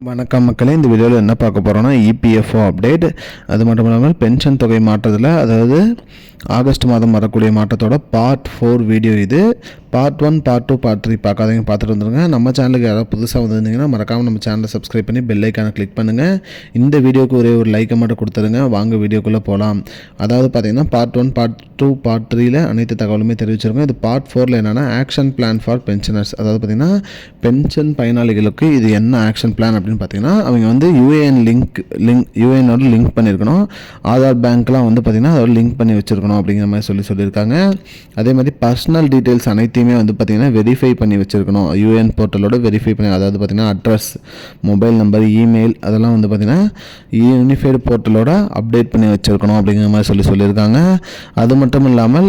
வணக்கம் மக்களே இந்த வீடியோவில் என்ன பார்க்க போகிறோன்னா இபிஎஃப்ஓ அப்டேட் அது மட்டும் இல்லாமல் பென்ஷன் தொகை மாற்றத்தில் அதாவது ஆகஸ்ட் மாதம் வரக்கூடிய மாற்றத்தோட பார்ட் ஃபோர் வீடியோ இது. Part one part two part three பார்க்காதவங்க பார்த்துட்டு வந்துருங்க. நம்ம சேனலுக்கு யாராவது புதுசாக வந்திருந்தீங்கன்னா மறக்காமல் நம்ம சேனலை சப்ஸ்கிரைப் பண்ணி பெல் ஐக்கானை கிளிக் பண்ணுங்கள் இந்த வீடியோக்கு ஒரே ஒரு லைக்கை மட்டும் கொடுத்துருங்க. வாங்க வீடியோக்குள்ளே போகலாம் அதாவது பார்த்தீங்கன்னா part one part two part த்ரீல அனைத்து தகவலுமே தெரிவிச்சிருக்கோம். இது பார்ட் ஃபோரில் என்னென்னா ஆக்ஷன் பிளான் ஃபார் பென்ஷனர்ஸ் அதாவது பார்த்திங்கன்னா பென்ஷன் பயனாளிகளுக்கு இது என்ன ஆக்ஷன் பிளான் அப்படின்னு பார்த்தீங்கன்னா அவங்க வந்து யூஏஎன் லிங்க் லிங்க் யூஏஎனோட லிங்க் பண்ணியிருக்கணும். ஆதார் பேங்க்லாம் வந்து பார்த்திங்கன்னா அதோட லிங்க் பண்ணி வச்சுருக்கணும். அப்படிங்கிற மாதிரி சொல்லி சொல்லியிருக்காங்க. அதே மாதிரி பர்சனல் டீட்டெயில்ஸ் அனைத்தையுமே வந்து பார்த்திங்கன்னா வெரிஃபை பண்ணி வச்சுருக்கணும். யூஎன் போர்ட்டலோட வெரிஃபை பண்ணி அதாவது பார்த்தீங்கன்னா அட்ரஸ் மொபைல் நம்பர் இமெயில் அதெல்லாம் வந்து பார்த்திங்கன்னா யூனிஃபைடு போர்ட்டலோட அப்டேட் பண்ணி வச்சுருக்கணும் அப்படிங்கிற மாதிரி சொல்லி சொல்லியிருக்காங்க. அது மட்டும் இல்லாமல்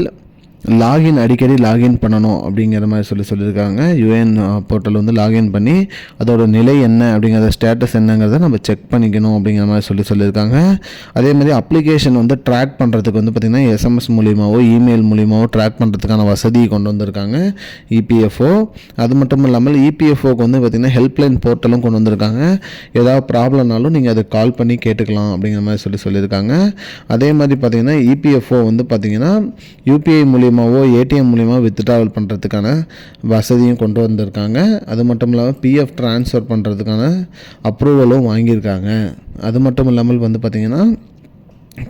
லாகின் அடிக்கடி லாகின் பண்ணணும் அப்படிங்கிற மாதிரி சொல்லி சொல்லியிருக்காங்க. யூஎன் போர்ட்டல் uh, வந்து லாகின் பண்ணி அதோட நிலை என்ன அப்படிங்கிறத ஸ்டேட்டஸ் என்னங்கிறத நம்ம செக் பண்ணிக்கணும் அப்படிங்கிற மாதிரி சொல்லி சொல்லியிருக்காங்க. அதே மாதிரி அப்ளிகேஷன் வந்து ட்ராக் பண்ணுறதுக்கு வந்து பார்த்திங்கன்னா எஸ்எம்எஸ் மூலியமாகவோ இமெயில் மூலியமாகவோ ட்ராக் பண்ணுறதுக்கான வசதியை கொண்டு வந்திருக்காங்க. இபிஎஃப்ஓ அது மட்டும் இல்லாமல் இபிஎஃப்ஓக்கு வந்து பார்த்திங்கன்னா ஹெல்ப்லைன் போர்ட்டலும் கொண்டு வந்திருக்காங்க. ஏதாவது ப்ராப்ளம்னாலும் நீங்கள் அதை கால் பண்ணி கேட்டுக்கலாம் அப்படிங்கிற மாதிரி சொல்லி சொல்லியிருக்காங்க. அதே மாதிரி பார்த்திங்கன்னா இபிஎஃப்ஓ வந்து பார்த்திங்கன்னா யூபிஐ மூலியமாவோ ஏடிஎம் மூலியமாக வித்ட்ராவல் பண்ணுறதுக்கான வசதியும் கொண்டு வந்திருக்காங்க. அது மட்டும் இல்லாமல் பிஎஃப் ட்ரான்ஸ்ஃபர் பண்ணுறதுக்கான அப்ரூவலும் வாங்கியிருக்காங்க. அது மட்டும் இல்லாமல் வந்து பார்த்திங்கன்னா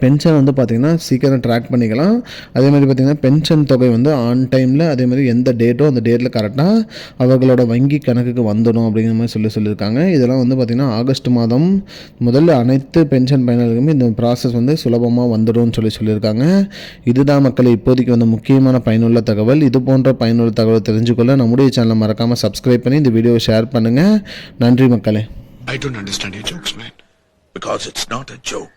பென்ஷன் வந்து பார்த்திங்கன்னா சீக்கிரம் ட்ராக் பண்ணிக்கலாம். அதே மாதிரி பார்த்திங்கன்னா பென்ஷன் தொகை வந்து ஆன் டைமில் அதே மாதிரி எந்த டேட்டோ அந்த டேட்டில் கரெக்டாக அவர்களோட வங்கி கணக்குக்கு வந்துடும் அப்படிங்கிற மாதிரி சொல்லி சொல்லியிருக்காங்க. இதெல்லாம் வந்து பார்த்திங்கன்னா ஆகஸ்ட் மாதம் முதல்ல அனைத்து பென்ஷன் பயனாளிகளுமே இந்த ப்ராசஸ் வந்து சுலபமாக வந்துடும்னு சொல்லி சொல்லியிருக்காங்க. இதுதான் மக்கள் இப்போதைக்கு வந்து முக்கியமான பயனுள்ள தகவல். இது போன்ற பயனுள்ள தகவல் தெரிஞ்சுக்கொள்ள நம்முடைய சேனலை மறக்காமல் சப்ஸ்கிரைப் பண்ணி இந்த வீடியோவை ஷேர் பண்ணுங்கள் நன்றி மக்களே. I don't understand your jokes, man. Because it's not a joke.